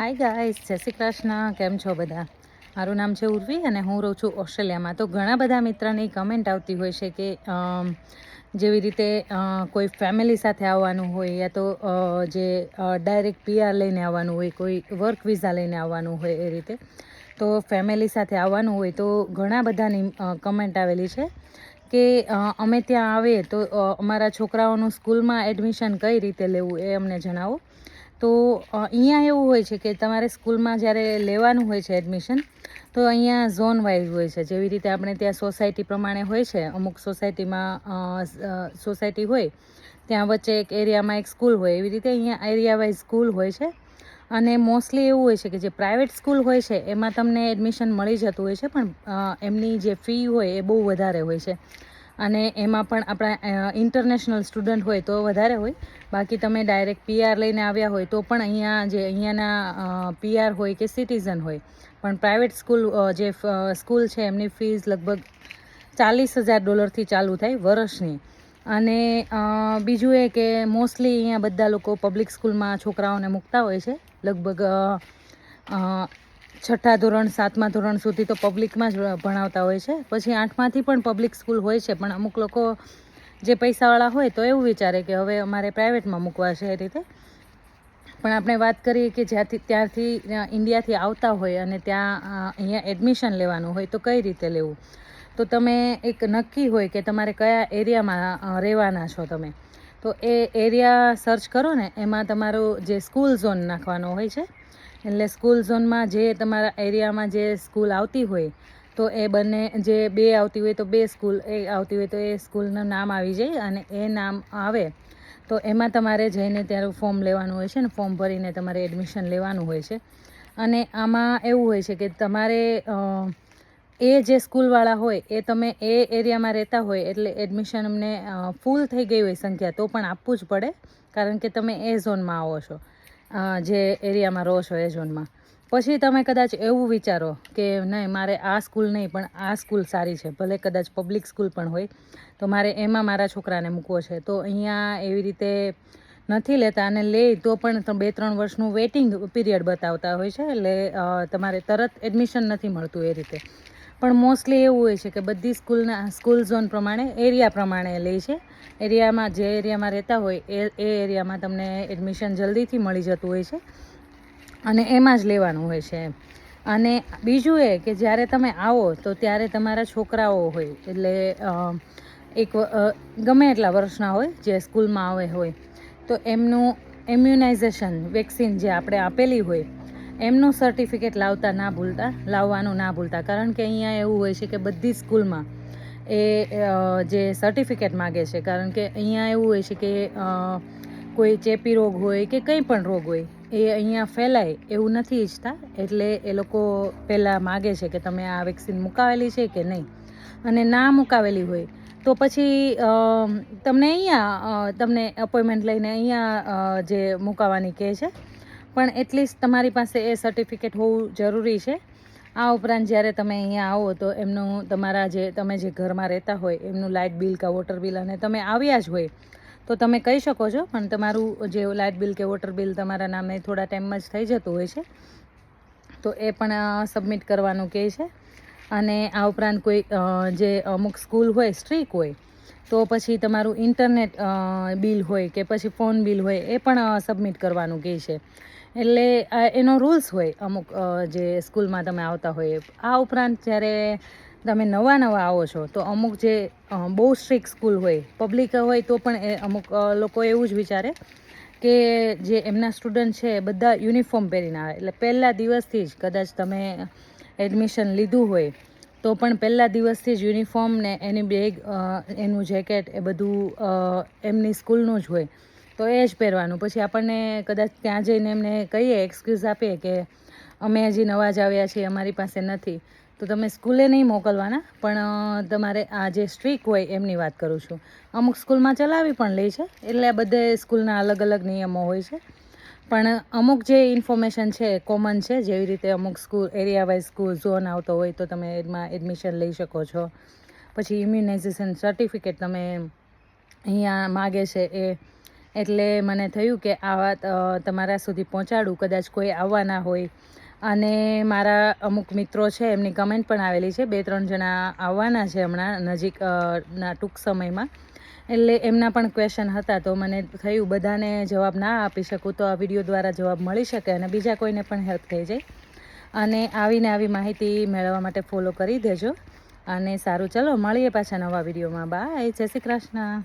Hi guys જય શ્રી કૃષ્ણ. કેમ છો બધા? મારું નામ છે ઉર્વી અને હું રહું છું ઓસ્ટ્રેલિયામાં. તો ઘણા બધા મિત્રની કમેન્ટ આવતી હોય છે કે જેવી રીતે કોઈ ફેમિલી સાથે આવવાનું હોય યા તો જે ડાયરેક્ટ પીઆર લઈને આવવાનું હોય, કોઈ વર્ક વિઝા લઈને આવવાનું હોય એ રીતે, તો ફેમિલી સાથે આવવાનું હોય તો ઘણા બધાની કમેન્ટ આવેલી છે કે અમે ત્યાં આવીએ તો અમારા છોકરાઓનું સ્કૂલમાં એડમિશન કઈ રીતે લેવું એ અમને જણાવો. તો અહીંયા એવું હોય છે કે તમારે સ્કૂલમાં જ્યારે લેવાનું હોય છે એડમિશન તો અહીંયા ઝોન વાઇઝ હોય છે. જેવી રીતે આપણે ત્યાં સોસાયટી પ્રમાણે હોય છે, અમુક સોસાયટીમાં સોસાયટી હોય, ત્યાં વચ્ચે એક એરિયામાં એક સ્કૂલ હોય. એવી રીતે અહીંયા એરિયા વાઇઝ સ્કૂલ હોય છે. અને મોસ્ટલી એવું હોય છે કે જે પ્રાઇવેટ સ્કૂલ હોય છે, એમાં તમને એડમિશન મળી જતું હોય છે, પણ એમની જે ફી હોય એ બહુ વધારે હોય છે. અને એમાં પણ આપણા ઇન્ટરનેશનલ સ્ટુડન્ટ હોય તો વધારે હોય. બાકી તમે ડાયરેક્ટ પીઆર લઈને આવ્યા હોય તો પણ અહીંયા જે, અહીંયાના પીઆર હોય કે સિટીઝન હોય. પણ પ્રાઇવેટ સ્કૂલ જે સ્કૂલ છે એમની ફીસ લગભગ ચાલીસ હજાર ડોલરથી ચાલુ થાય વર્ષની. અને બીજું એ કે મોસ્ટલી અહીંયા બધા લોકો પબ્લિક સ્કૂલમાં છોકરાઓને મૂકતા હોય છે. લગભગ છઠ્ઠા ધોરણ, સાતમા ધોરણ સુધી તો પબ્લિકમાં જ ભણાવતા હોય છે. પછી આઠમાંથી પણ પબ્લિક સ્કૂલ હોય છે, પણ અમુક લોકો જે પૈસાવાળા હોય તો એવું વિચારે કે હવે અમારે પ્રાઇવેટમાં મૂકવા છે એ રીતે. પણ આપણે વાત કરીએ કે જ્યાંથી ત્યારથી ઇન્ડિયાથી આવતા હોય અને ત્યાં અહીંયા એડમિશન લેવાનું હોય તો કઈ રીતે લેવું? તો તમે એક નક્કી હોય કે તમારે કયા એરિયામાં રહેવાના છો તમે? તો એ એરિયા સર્ચ કરો ને, એમાં તમારો જે સ્કૂલ ઝોન નાખવાનો હોય છે. એટલે સ્કૂલ ઝોનમાં જે તમારા એરિયામાં જે સ્કૂલ આવતી હોય, તો એ બંને જે બે આવતી હોય તો બે સ્કૂલ, એ આવતી હોય તો એ સ્કૂલનું નામ આવી જાય અને એ નામ આવે, તો એમાં તમારે જઈને ત્યારે ફોર્મ લેવાનું હોય છે ને, ફોર્મ ભરીને તમારે એડમિશન લેવાનું હોય છે. અને આમાં એવું હોય છે કે તમારે એ જે સ્કૂલવાળા હોય, એ તમે એ એરિયામાં રહેતા હોય એટલે એડમિશન અમને ફૂલ થઈ ગઈ હોય સંખ્યા, તો પણ આપવું જ પડે, કારણ કે તમે એ ઝોનમાં આવો છો. જે એરિયામાં રહો છો એ ઝોનમાં. પછી તમે કદાચ એવું વિચારો કે નહીં, મારે આ સ્કૂલ નહીં, પણ આ સ્કૂલ સારી છે. ભલે કદાચ પબ્લિક સ્કૂલ પણ હોય, તો મારે એમાં મારા છોકરાને મૂકવો છે. તો અહીંયા એવી રીતે નથી લેતા અને લે તો પણ બે, ત્રણ વર્ષનું વેઇટિંગ પીરિયડ બતાવતા હોય છે. એટલે તમારે તરત એડમિશન નથી મળતું એ રીતે. પણ મોસ્ટલી એવું હોય છે કે બધી સ્કૂલના સ્કૂલ ઝોન પ્રમાણે, એરિયા પ્રમાણે લે છે. એરિયામાં જે એરિયામાં રહેતા હોય, એ એ એરિયામાં તમને એડમિશન જલ્દીથી મળી જતું હોય છે. અને એમાં જ લેવાનું હોય છે એમ. અને બીજું એ કે જ્યારે તમે આવો, તો ત્યારે તમારા છોકરાઓ હોય, એટલે એક ગમે એટલા વર્ષના હોય, જે સ્કૂલમાં આવે હોય, તો એમનું ઇમ્યુનાઇઝેશન વેક્સિન જે આપણે આપેલી હોય એમનું સર્ટિફિકેટ લાવતા ના ભૂલતા, લાવવાનું ના ભૂલતા. કારણ કે અહીંયા એવું હોય છે કે બધી સ્કૂલમાં એ જે સર્ટિફિકેટ માગે છે. કારણ કે અહીંયા એવું હોય છે કે કોઈ ચેપી રોગ હોય કે કંઈ પણ રોગ હોય, એ અહીંયા ફેલાય એવું નથી ઈચ્છતા. એટલે એ લોકો પહેલાં માગે છે કે તમે આ વેક્સિન મુકાવેલી છે કે નહીં. અને ના મુકાવેલી હોય, તો પછી તમને અહીંયા તમને અપોઇન્ટમેન્ટ લઈને અહીંયા જે મુકાવાની કહે છે પણ એટલીસ્ટ તમારી પાસે એ સર્ટિફિકેટ હોવું જરૂરી છે. આ ઉપરાંત જ્યારે તમે અહીંયા આવો તો એમનું તમારા જે, તમે જે ઘરમાં રહેતા હોય, એમનું લાઇટ બિલ કે વોટર બિલ અને તમે આવ્યા જ હોય, તો તમે કહી શકો છો. પણ તમારું જે લાઇટ બિલ કે વોટર બિલ તમારા નામે થોડા ટાઈમમાં જ થઈ જતું હોય છે. તો એ પણ સબમિટ કરવાનું કહે છે. અને આ ઉપરાંત કોઈ જે અમુક સ્કૂલ હોય, સ્ટ્રીક હોય, તો પછી તમારું ઇન્ટરનેટ બિલ હોય કે પછી ફોન બિલ હોય, એ પણ સબમિટ કરવાનું કહે છે. એટલે એનો રૂલ્સ હોય અમુક જે સ્કૂલમાં તમે આવતા હોય. આ ઉપરાંત જ્યારે તમે નવા નવા આવો છો, તો અમુક જે બહુ સ્ટ્રીક સ્કૂલ હોય પબ્લિક હોય, તો પણ એ અમુક લોકો એવું જ વિચારે કે જે એમના સ્ટુડન્ટ છે, એ બધા યુનિફોર્મ પહેરીને આવે એટલે પહેલા દિવસથી જ કદાચ તમે એડમિશન લીધું હોય, તો પણ પહેલા દિવસથી જ યુનિફોર્મ ને એની બેગ એનું જેકેટ એ બધું એમની સ્કૂલનું જ હોય તો એ જ પહેરવાનું. પછી આપણને કદાચ ત્યાં જઈને એમને કહીએ એક્સક્યુઝ આપીએ કે અમે હજી નવા જ આવ્યા છીએ, અમારી પાસે નથી. તો તમે સ્કૂલે નહીં મોકલવાના, પણ તમારે આ જે સ્ટ્રીક હોય એમની વાત કરું છું. અમુક સ્કૂલમાં ચલાવી પણ લે છે, એટલે આ બધે સ્કૂલના અલગ અલગ નિયમો હોય છે. પણ અમુક જે ઇન્ફોર્મેશન છે કોમન છે, જેવી રીતે અમુક school area wise school zone આવતો હોય તો તમે એમાં એડમિશન લઈ શકો છો. પછી ઇમ્યુનાઇઝેશન સર્ટિફિકેટ તમે અહીંયા માગે છે એ એટલે મને થયું કે આ વાત તમારા સુધી પહોંચાડું, કદાચ કોઈ આવવાના હોય. અને મારા અમુક મિત્રો છે, એમની કમેન્ટ પણ આવેલી છે બે ત્રણ જણા આવવાના છે હમણાં, નજીક ના ટૂંક સમયમાં. એટલે એમના પણ ક્વેશ્ચન હતા, તો મને થયું બધાને જવાબ ના આપી શકું, તો આ વીડિયો દ્વારા જવાબ મળી શકે અને બીજા કોઈને પણ હેલ્પ થઈ જાય. અને આવીને આવી માહિતી મેળવવા માટે ફોલો કરી દેજો. અને સારું, ચલો, મળીએ પાછા નવા વિડીયોમાં બાય જય શ્રી કૃષ્ણ.